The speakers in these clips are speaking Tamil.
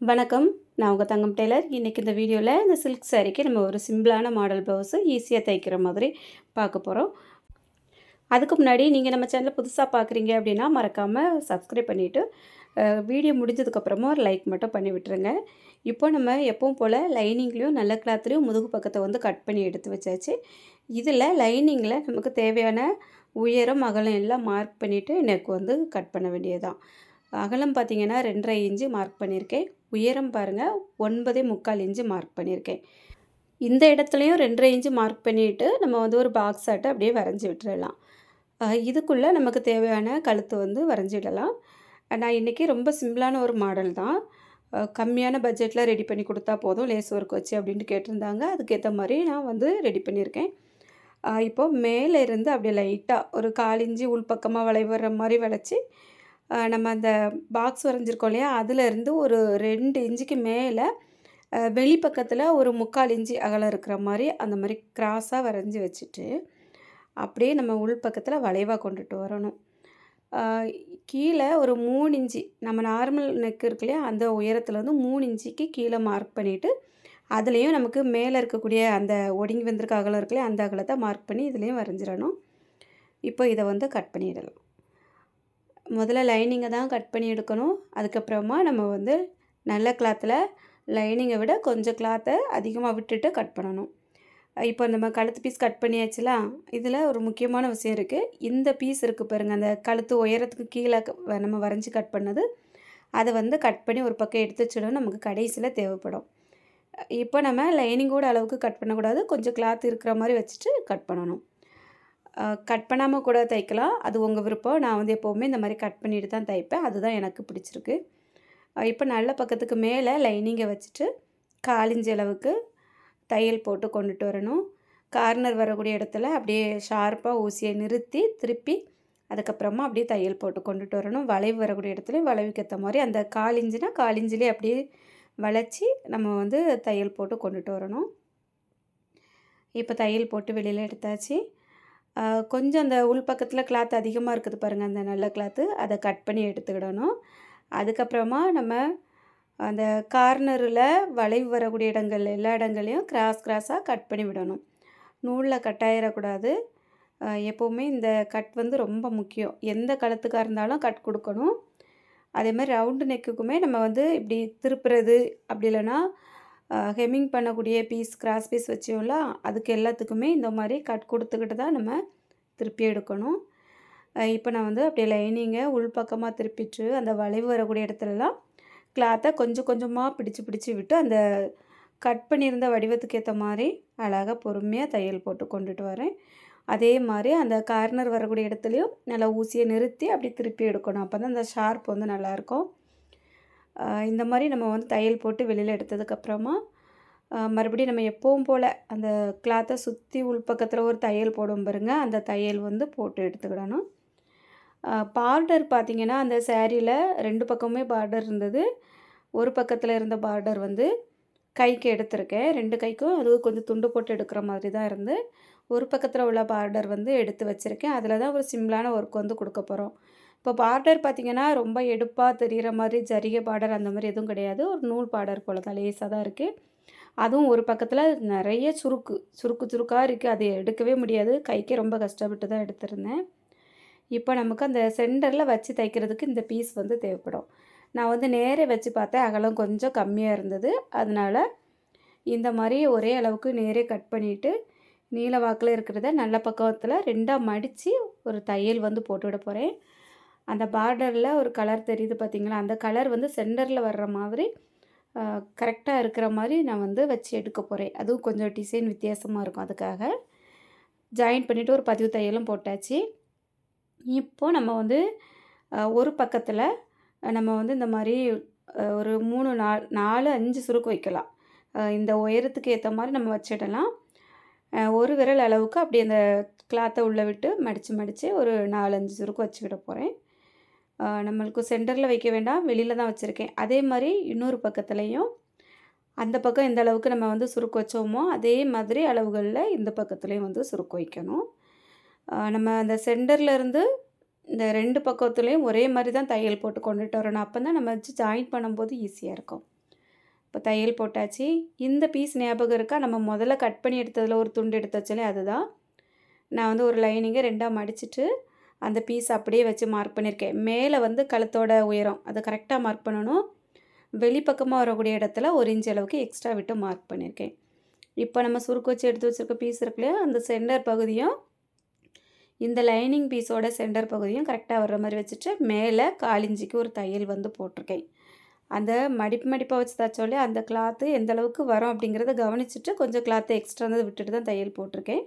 வணக்கம். நான் உங்கள் தங்கம் டெய்லர். இன்றைக்கி இந்த வீடியோவில் இந்த சில்க் சாரீக்கு நம்ம ஒரு சிம்பிளான மாடல் ப்ளவுஸு ஈஸியாக தைக்கிற மாதிரி பார்க்க போகிறோம் அதுக்கு முன்னாடி நீங்கள் நம்ம சேனலில் புதுசாக பார்க்குறீங்க அப்படின்னா மறக்காமல் சப்ஸ்கிரைப் பண்ணிவிட்டு வீடியோ முடிஞ்சதுக்கப்புறமா ஒரு லைக் மட்டும் பண்ணி விட்டுருங்க. இப்போ நம்ம எப்பவும் போல் லைனிங்லேயும் நல்ல கிளாத்லேயும் முதுகு பக்கத்தை வந்து கட் பண்ணி எடுத்து வச்சாச்சு. இதில் லைனிங்கில் நமக்கு தேவையான உயரம் அகலம் எல்லாம் மார்க் பண்ணிவிட்டு நெக் வந்து கட் பண்ண வேண்டியதுதான். அகலம் பார்த்தீங்கன்னா ரெண்டரை இன்ச்சு மார்க் பண்ணியிருக்கேன். உயரம் பாருங்கள் ஒன்பதே முக்கால் இன்ச்சு மார்க் பண்ணியிருக்கேன். இந்த இடத்துலையும் ரெண்டரை இன்ச்சு மார்க் பண்ணிவிட்டு நம்ம வந்து ஒரு பாக்ஸ் ஆட்டை அப்படியே வரைஞ்சி விட்டுறலாம். இதுக்குள்ளே நமக்கு தேவையான கழுத்து வந்து வரைஞ்சிடலாம். நான் இன்றைக்கி ரொம்ப சிம்பிளான ஒரு மாடல் தான். கம்மியான பட்ஜெட்டில் ரெடி பண்ணி கொடுத்தா போதும் லேஸ் ஒர்க் வச்சு அப்படின்ட்டு கேட்டிருந்தாங்க. அதுக்கேற்ற மாதிரி நான் வந்து ரெடி பண்ணியிருக்கேன். இப்போது மேலே இருந்து அப்படியே லைட்டாக ஒரு காலிஞ்சி உள்பக்கமாக வளைவர மாதிரி வளைச்சி நம்ம அந்த பாக்ஸ் வரைஞ்சிருக்கோம் இல்லையா? அதிலேருந்து ஒரு ரெண்டு இன்ச்சுக்கு மேலே வெளிப்பக்கத்தில் ஒரு முக்கால் இன்ச்சு அகலம் இருக்கிற மாதிரி அந்த மாதிரி கிராஸாக வரைஞ்சி வச்சுட்டு அப்படியே நம்ம உள் பக்கத்தில் வளைவாக கொண்டுட்டு வரணும். கீழே ஒரு மூணு இன்ச்சு நம்ம நார்மல் நெக் இருக்கு இல்லையா? அந்த உயரத்தில் வந்து மூணு இன்ச்சுக்கு கீழே மார்க் பண்ணிவிட்டு அதுலேயும் நமக்கு மேலே இருக்கக்கூடிய அந்த ஒடுங்கி வந்திருக்க அகலம் இருக்குல்லையா அந்த அகலத்தை மார்க் பண்ணி இதுலேயும் வரைஞ்சிடணும். இப்போ இதை வந்து கட் பண்ணிடலாம். முதல்ல லைனிங்கை தான் கட் பண்ணி எடுக்கணும். அதுக்கப்புறமா நம்ம வந்து நல்ல கிளாத்தில் லைனிங்கை விட கொஞ்சம் கிளாத்தை அதிகமாக விட்டுட்டு கட் பண்ணணும். இப்போ நம்ம கழுத்து பீஸ் கட் பண்ணியாச்சுல இதில் ஒரு முக்கியமான விஷயம் இருக்குது இந்த பீஸ் இருக்குது பாருங்கள் அந்த கழுத்து உயரத்துக்கு கீழே நம்ம வரைஞ்சி கட் பண்ணது. அதை வந்து கட் பண்ணி ஒரு பக்கம் எடுத்து வச்சிடணும். நமக்கு கடைசியில் தேவைப்படும். இப்போ நம்ம லைனிங்கோட அளவுக்கு கட் பண்ணக்கூடாது. கொஞ்சம் கிளாத் இருக்கிற மாதிரி வச்சுட்டு கட் பண்ணணும். கட் பண்ணாமல் கூட தைக்கலாம். அது உங்கள் விருப்பம். நான் வந்து எப்போவுமே இந்த மாதிரி கட் பண்ணிட்டு தான் தைப்பேன். அதுதான் எனக்கு பிடிச்சிருக்கு. இப்போ நல்ல பக்கத்துக்கு மேலே லைனிங்கை வச்சுட்டு காலிஞ்சி அளவுக்கு தையல் போட்டு கொண்டுட்டு வரணும். கார்னர் வரக்கூடிய இடத்துல அப்படியே ஷார்ப்பாக ஊசியை நிறுத்தி திருப்பி அதுக்கப்புறமா அப்படியே தையல் போட்டு கொண்டுட்டு வரணும். வளைவு வரக்கூடிய இடத்துல வளைவுக்கேற்ற மாதிரி அந்த காலிஞ்சினா காலிஞ்சிலே அப்படியே வளைச்சி நம்ம வந்து தையல் போட்டு கொண்டுட்டு வரணும். இப்போ தையல் போட்டு வெளியில் எடுத்தாச்சு. கொஞ்சம் அந்த உள் பக்கத்தில் கிளாத் அதிகமாக இருக்குது பாருங்கள் அந்த நல்ல கிளாத்து அதை கட் பண்ணி எடுத்துக்கிடணும். அதுக்கப்புறமா நம்ம அந்த கார்னரில் வளைவு வரக்கூடிய இடங்கள் எல்லா இடங்களையும் கிராஸ் கிராஸாக கட் பண்ணி விடணும். நூலில் கட்டாயிடக்கூடாது எப்போவுமே இந்த கட் வந்து ரொம்ப முக்கியம். எந்த கழுத்துக்காக இருந்தாலும் கட் கொடுக்கணும். அதே மாதிரி ரவுண்டு நெக்குக்குமே நம்ம வந்து இப்படி திருப்புறது அப்படி இல்லைன்னா ஹெம்மிங் பண்ணக்கூடிய பீஸ் கிராஸ் பீஸ் வச்சோம்ல அதுக்கு எல்லாத்துக்குமே இந்த மாதிரி கட் கொடுத்துக்கிட்டு தான் நம்ம திருப்பி எடுக்கணும். இப்போ நான் வந்து அப்படியே லைனிங்கை உள்பக்கமாக திருப்பிட்டு அந்த வளைவு வரக்கூடிய இடத்துலலாம் கிளாத்தை கொஞ்சம் கொஞ்சமாக பிடிச்சு பிடிச்சி விட்டு அந்த கட் பண்ணியிருந்த வடிவத்துக்கு ஏற்ற மாதிரி அழகாக பொறுமையாக தையல் போட்டு கொண்டுட்டு வரேன். அதே மாதிரி அந்த கார்னர் வரக்கூடிய இடத்துலையும் நல்லா ஊசியை நிறுத்தி அப்படி திருப்பி எடுக்கணும். அப்போ தான் அந்த ஷார்ப் வந்து நல்லாயிருக்கும் இந்த மாதிரி நம்ம வந்து தையல் போட்டு வெளியில் எடுத்ததுக்கப்புறமா மறுபடியும் நம்ம எப்பவும் போல் அந்த கிளாத்தை சுற்றி உள்பக்கத்தில் ஒரு தையல் போடும் பாருங்க. அந்த தையல் வந்து போட்டு எடுத்துக்கிடணும். பார்டர் பார்த்திங்கன்னா அந்த சேரீயில் ரெண்டு பக்கமுமே பார்டர் இருந்தது. ஒரு பக்கத்தில் இருந்த பார்டர் வந்து கைக்கு எடுத்திருக்கேன். ரெண்டு கைக்கும் அது கொஞ்சம் துண்டு போட்டு எடுக்கிற மாதிரி தான் இருந்து ஒரு பக்கத்தில் உள்ள பார்டர் வந்து எடுத்து வச்சுருக்கேன். அதில் தான் ஒரு சிம்பிளான ஒர்க் வந்து கொடுக்க போகிறோம் இப்போ பார்டர் பார்த்திங்கன்னா ரொம்ப எடுப்பாக தெரிகிற மாதிரி ஜரிகை பார்டர் அந்த மாதிரி எதுவும் கிடையாது. ஒரு நூல் பார்டர் போல் தான் லேஸாக தான் இருக்குது அதுவும் ஒரு பக்கத்தில் நிறைய சுருக்கு சுருக்கு சுருக்காக இருக்குது அதை எடுக்கவே முடியாது. கைக்கே ரொம்ப கஷ்டப்பட்டு தான் எடுத்திருந்தேன். இப்போ நமக்கு அந்த சென்டரில் வச்சு தைக்கிறதுக்கு இந்த பீஸ் வந்து தேவைப்படும். நான் வந்து நேரே வச்சு பார்த்தேன். அகலம் கொஞ்சம் கம்மியாக இருந்தது. அதனால் இந்த மாதிரி ஒரே அளவுக்கு நேரே கட் பண்ணிவிட்டு நீல வாக்கில் இருக்கிறத நல்ல பக்கத்தில் ரெண்டாக மடித்து ஒரு தையல் வந்து போட்டு விட போகிறேன் அந்த பார்டரில் ஒரு கலர் தெரியுது பார்த்திங்களா அந்த கலர் வந்து சென்டரில் வர்ற மாதிரி கரெக்டாக இருக்கிற மாதிரி நான் வந்து வச்சு எடுக்க போகிறேன் அதுவும் கொஞ்சம் டிசைன் வித்தியாசமாக இருக்கும் அதுக்காக. ஜாயின் பண்ணிவிட்டு ஒரு பதிவு தையலும் போட்டாச்சு. இப்போ நம்ம வந்து ஒரு பக்கத்தில் நம்ம வந்து இந்த மாதிரி ஒரு மூணு நாலு நாலு அஞ்சு சுருக்கு வைக்கலாம். இந்த உயரத்துக்கு ஏற்ற மாதிரி நம்ம வச்சிடலாம். ஒரு விரல் அளவுக்கு அப்படி அந்த கிளாத்தை உள்ளே விட்டு மடித்து மடித்து ஒரு நாலஞ்சு சுருக்கு வச்சுக்கிட போகிறேன் நம்மளுக்கு சென்டரில் வைக்க வேண்டாம் வெளியில் தான் வச்சுருக்கேன். அதே மாதிரி இன்னொரு பக்கத்துலேயும் அந்த பக்கம் எந்த அளவுக்கு நம்ம வந்து சுருக்கு வச்சோமோ அதே மாதிரி அளவுகளில் இந்த பக்கத்துலேயும் வந்து சுருக்கு வைக்கணும். நம்ம அந்த சென்டர்லேருந்து இந்த ரெண்டு பக்கத்துலேயும் ஒரே மாதிரி தான் தையல் போட்டு கொண்டுட்டு வரணும். அப்போ தான் நம்ம வச்சு ஜாயின் பண்ணும்போது ஈஸியாக இருக்கும். இப்போ தையல் போட்டாச்சு. இந்த பீஸ் ஞாபகம் இருக்கா? நம்ம முதல்ல கட் பண்ணி எடுத்ததில் ஒரு துண்டு எடுத்து வச்சாலே அதுதான். நான் வந்து ஒரு லைனிங்கை ரெண்டாக மடிச்சிட்டு அந்த பீஸ் அப்படியே வச்சு மார்க் பண்ணியிருக்கேன் மேலே வந்து கழுத்தோட உயரம் அதை கரெக்டாக மார்க் பண்ணணும். வெளிப்பக்கமாக வரக்கூடிய இடத்துல ஒரு இன்ச் அளவுக்கு எக்ஸ்ட்ரா விட்டு மார்க் பண்ணியிருக்கேன் இப்போ நம்ம சுருக்கு வச்சு எடுத்து வச்சுருக்க பீஸ் இருக்குல்லையா அந்த சென்டர் பகுதியும் இந்த லைனிங் பீஸோட சென்டர் பகுதியும் கரெக்டாக வர்ற மாதிரி வச்சுட்டு மேலே காலிஞ்சிக்கு ஒரு தையல் வந்து போட்டிருக்கேன். அந்த மடிப்பு மடிப்பாக வச்சு தச்சோலே அந்த கிளாத்து எந்த அளவுக்கு வரும் அப்படிங்கிறத கவனிச்சுட்டு கொஞ்சம் கிளாத்து எக்ஸ்ட்ரா இருந்தது விட்டுட்டு தான் தையல் போட்டிருக்கேன்.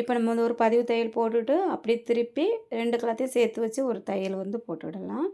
இப்போ நம்ம வந்து ஒரு பதிவு தையல் போட்டுட்டு அப்படியே திருப்பி ரெண்டு கலத்தையும் சேர்த்து வச்சு ஒரு தையல் வந்து போட்டுவிடலாம்.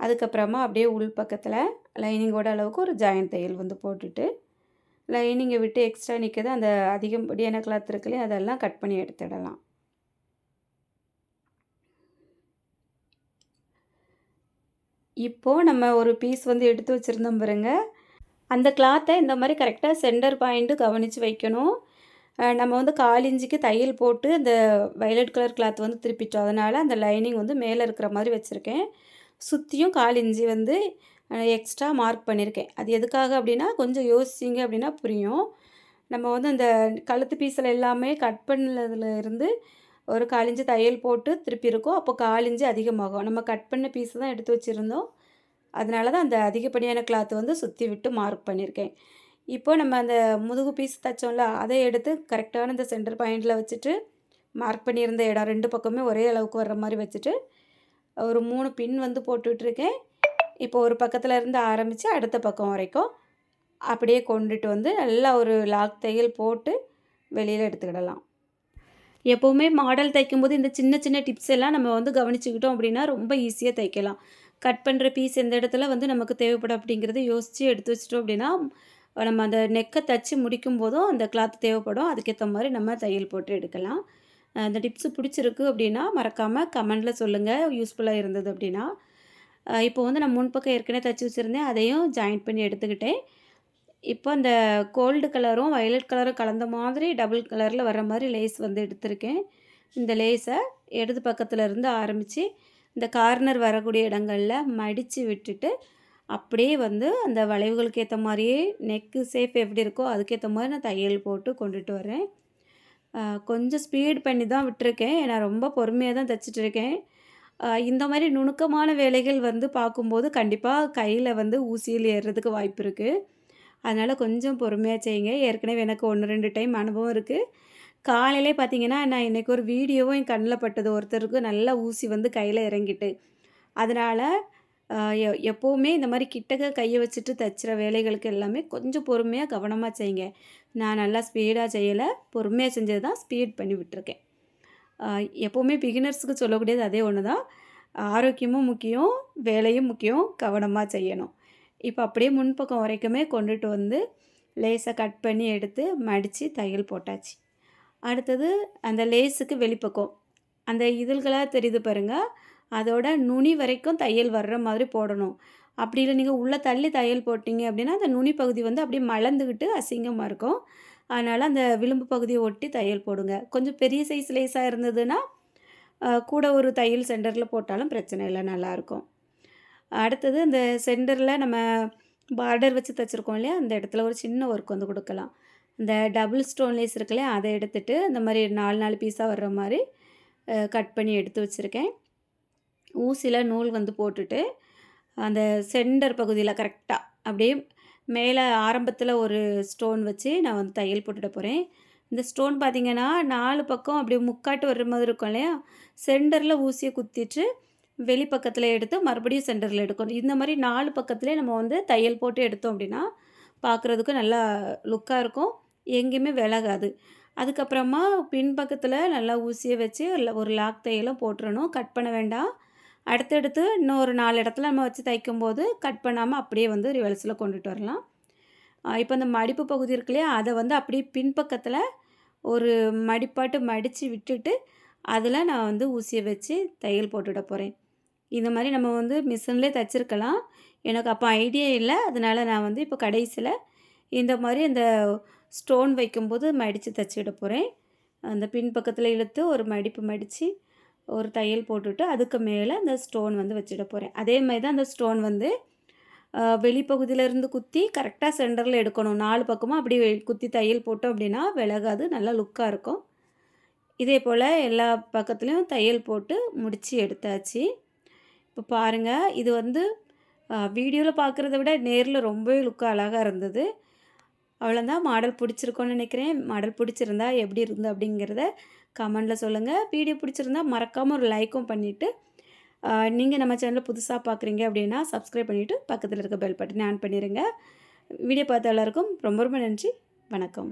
அதுக்கப்புறமா அப்படியே உள் பக்கத்தில் லைனிங்கோட அளவுக்கு ஒரு ஜாயிண்ட் தையல் வந்து போட்டுட்டு லைனிங்கை விட்டு எக்ஸ்ட்ரா நிற்கிறது அந்த அதிகப்படியான கிளாத் இருக்குல்லையே அதெல்லாம் கட் பண்ணி எடுத்துடலாம் இப்போது நம்ம ஒரு பீஸ் வந்து எடுத்து வச்சுருந்தோம் பாருங்க. அந்த கிளாத்தை இந்த மாதிரி கரெக்டாக சென்டர் பாயிண்ட்டு கவனித்து வைக்கணும். நம்ம வந்து காலிஞ்சிக்கு தையல் போட்டு அந்த வயலட் கலர் கிளாத் வந்து திருப்பிட்டோம். அதனால் அந்த லைனிங் வந்து மேலே இருக்கிற மாதிரி வச்சுருக்கேன். சுற்றியும் காலிஞ்சி வந்து எக்ஸ்ட்ரா மார்க் பண்ணியிருக்கேன் அது எதுக்காக அப்படின்னா கொஞ்சம் யோசிச்சிங்க அப்படின்னா புரியும். நம்ம வந்து அந்த கழுத்து பீஸில் எல்லாமே கட் பண்ணதுல இருந்து ஒரு காலிஞ்சு தையல் போட்டு திருப்பி இருக்கோம். அப்போ காலிஞ்சு அதிகமாகும். நம்ம கட் பண்ண பீஸ் தான் எடுத்து வச்சுருந்தோம். அதனால தான் அந்த அதிகப்படியான கிளாத் வந்து சுற்றி விட்டு மார்க் பண்ணியிருக்கேன் இப்போ நம்ம அந்த முதுகு பீஸ் தைச்சோம்ல அதை எடுத்து கரெக்டான இந்த சென்டர் பாயிண்டில் வச்சுட்டு மார்க் பண்ணியிருந்த இடம் ரெண்டு பக்கமே ஒரே அளவுக்கு வர்ற மாதிரி வச்சுட்டு ஒரு மூணு பின் வந்து போட்டுட்ருக்கேன் இப்போ ஒரு பக்கத்தில் இருந்து ஆரம்பித்து அடுத்த பக்கம் வரைக்கும் அப்படியே கொண்டுட்டு வந்து நல்லா ஒரு லாக் தையல் போட்டு வெளியில் எடுத்துக்கிடலாம். எப்போவுமே மாடல் தைக்கும்போது இந்த சின்ன சின்ன டிப்ஸ் எல்லாம் நம்ம வந்து கவனிச்சுக்கிட்டோம் அப்படின்னா ரொம்ப ஈஸியாக தைக்கலாம். கட் பண்ணுற பீஸ் எந்த இடத்துல வந்து நமக்கு தேவைப்படும் அப்படிங்கிறத யோசித்து எடுத்து வச்சிட்டோம் அப்படின்னா நம்ம அந்த நெக்கை தைச்சி முடிக்கும் போதும் அந்த கிளாத் தேவைப்படும். அதுக்கேற்ற மாதிரி நம்ம தையல் போட்டு எடுக்கலாம். அந்த டிப்ஸு பிடிச்சிருக்கு அப்படின்னா மறக்காமல் கமெண்டில் சொல்லுங்கள் யூஸ்ஃபுல்லாக இருந்தது அப்படின்னா. இப்போ வந்து நான் முன்பக்கம் ஏற்கனவே தைச்சி வச்சுருந்தேன். அதையும் ஜாயின் பண்ணி எடுத்துக்கிட்டேன். இப்போ அந்த கோல்டு கலரும் வயலட் கலரும் கலந்த மாதிரி டபுள் கலரில் வர மாதிரி லேஸ் வந்து எடுத்திருக்கேன். இந்த லேஸை இடது பக்கத்தில் இருந்து ஆரம்பித்து இந்த கார்னர் வரக்கூடிய இடங்களில் மடித்து விட்டுட்டு அப்படியே வந்து அந்த வளைவுகளுக்கு ஏற்ற மாதிரியே நெக்கு சேஃப் எப்படி இருக்கோ அதுக்கேற்ற மாதிரி நான் தையல் போட்டு கொண்டுட்டு வரேன். கொஞ்சம் ஸ்பீட் பண்ணி தான் விட்டுருக்கேன். நான் ரொம்ப பொறுமையாக தான் தைச்சிட்டு இருக்கேன். இந்த மாதிரி நுணுக்கமான வேலைகள் வந்து பார்க்கும்போது கண்டிப்பாக கையில் வந்து ஊசியில் ஏறுறதுக்கு வாய்ப்பு இருக்குது அதனால் கொஞ்சம் பொறுமையாக செய்யுங்க. ஏற்கனவே எனக்கு ஒன்று ரெண்டு டைம் அனுபவம் இருக்குது காலையிலே பார்த்தீங்கன்னா நான் இன்றைக்கி ஒரு வீடியோவும் என் கண்ணில் பட்டது. ஒருத்தருக்கு நல்லா ஊசி வந்து கையில் இறங்கிட்டு. அதனால் எப்போவுமே இந்த மாதிரி கிட்டக்க கையை வச்சுட்டு தைச்சிற வேலைகளுக்கு எல்லாமே கொஞ்சம் பொறுமையாக கவனமாக செய்யுங்க. நான் நல்லா ஸ்பீடாக செய்யலை பொறுமையாக செஞ்சது தான் ஸ்பீட் பண்ணி விட்டுருக்கேன். எப்போவுமே பிகினர்ஸுக்கு சொல்லக்கூடியது அதே ஒன்று தான். ஆரோக்கியமும் முக்கியம் வேலையும் முக்கியம் கவனமாக செய்யணும். இப்போ அப்படியே முன்பக்கம் வரைக்குமே கொண்டுட்டு வந்து லேஸை கட் பண்ணி எடுத்து மடித்து தையல் போட்டாச்சு. அடுத்தது அந்த லேஸுக்கு வெளிப்பக்கம். அந்த இதழ்களாக தெரியுது பாருங்கள் அதோட நுனி வரைக்கும் தையல் வர்ற மாதிரி போடணும். அப்படி இல்லை நீங்கள் உள்ளே தள்ளி தையல் போட்டிங்க அப்படின்னா அந்த நுனி பகுதி வந்து அப்படியே மலர்ந்துக்கிட்டு அசிங்கமாக இருக்கும். அதனால் அந்த விளிம்பு பகுதியை ஒட்டி தையல் போடுங்க. கொஞ்சம் பெரிய சைஸ் லேஸாக இருந்ததுன்னா கூட ஒரு தையல் சென்டரில் போட்டாலும் பிரச்சனை இல்லை நல்லாயிருக்கும் அடுத்தது இந்த சென்டரில் நம்ம பார்டர் வச்சு தைச்சிருக்கோம் இல்லையா அந்த இடத்துல ஒரு சின்ன ஒர்க் வந்து கொடுக்கலாம். இந்த டபுள் ஸ்டோன் லேஸ் இருக்குல்லையா அதை எடுத்துகிட்டு இந்த மாதிரி நாலு நாலு பீஸாக வர்ற மாதிரி கட் பண்ணி எடுத்து வச்சுருக்கேன். ஊசியில் நூல் வந்து போட்டுட்டு அந்த சென்டர் பகுதியில் கரெக்டாக அப்படியே மேலே ஆரம்பத்தில் ஒரு ஸ்டோன் வச்சு நான் வந்து தையல் போட்டுட போகிறேன் இந்த ஸ்டோன் பார்த்திங்கன்னா நாலு பக்கம் அப்படியே முக்காட்டு வர்ற மாதிரி இருக்கும் இல்லையா? சென்டரில் ஊசியை குத்திட்டு வெளிப்பக்கத்தில் எடுத்து மறுபடியும் சென்டரில் எடுக்கணும். இந்த மாதிரி நாலு பக்கத்துலேயே நம்ம வந்து தையல் போட்டு எடுத்தோம் அப்படின்னா பார்க்குறதுக்கு நல்லா லுக்காக இருக்கும். எங்கேயுமே விலகாது. அதுக்கப்புறமா பின்பக்கத்தில் நல்லா ஊசியை வச்சு ஒரு லாக் தையலும் போட்டுறணும். கட் பண்ண வேண்டாம். அடுத்தடுத்து இன்னொரு நாலு இடத்துல நம்ம வச்சு தைக்கும்போது கட் பண்ணாமல் அப்படியே வந்து ரிவல்ஸில் கொண்டுட்டு வரலாம். இப்போ இந்த மடிப்பு பகுதி இருக்கு இல்லையா அதை வந்து அப்படியே பின்பக்கத்தில் ஒரு மடிப்பாட்டு மடித்து விட்டுட்டு அதில் நான் வந்து ஊசியை வச்சு தையல் போட்டுவிட போகிறேன் இந்த மாதிரி நம்ம வந்து மிஷின்லேயே தைச்சிருக்கலாம். எனக்கு அப்போ ஐடியா இல்லை. அதனால் நான் வந்து இப்போ கடைசியில் இந்த மாதிரி அந்த ஸ்டோன் வைக்கும்போது மடித்து தைச்சி விட போகிறேன் அந்த பின் பக்கத்தில் இழுத்து ஒரு மடிப்பு மடித்து ஒரு தையல் போட்டுவிட்டு அதுக்கு மேலே அந்த ஸ்டோன் வந்து வச்சிட போகிறேன் அதே மாதிரி தான் அந்த ஸ்டோன் வந்து வெளிப்பகுதியிலேருந்து குத்தி கரெக்டாக சென்டரில் எடுக்கணும். நாலு பக்கமும் அப்படி குத்தி தையல் போட்டோம் அப்படின்னா விலகாது நல்லா லுக்காக இருக்கும். இதே போல் எல்லா பக்கத்துலேயும் தையல் போட்டு முடித்து எடுத்தாச்சு. இப்போ பாருங்கள் இது வந்து வீடியோவில் பார்க்குறத விட நேரில் ரொம்பவே லுக்காக அழகாக இருந்தது. அவ்வளோதான் மாடல் பிடிச்சிருக்கோன்னு நினைக்கிறேன். மாடல் பிடிச்சிருந்தா எப்படி இருந்து அப்படிங்கிறத கமெண்டில் சொல்லுங்கள் வீடியோ பிடிச்சிருந்தா மறக்காமல் ஒரு லைக்கும் பண்ணிவிட்டு நீங்கள் நம்ம சேனலில் புதுசாக பார்க்குறீங்க அப்படின்னா சப்ஸ்கிரைப் பண்ணிவிட்டு பக்கத்தில் இருக்க பெல் பட்டனை ஆன் பண்ணிடுங்க வீடியோ பார்த்த எல்லாருக்கும் ரொம்ப ரொம்ப நன்றி. வணக்கம்.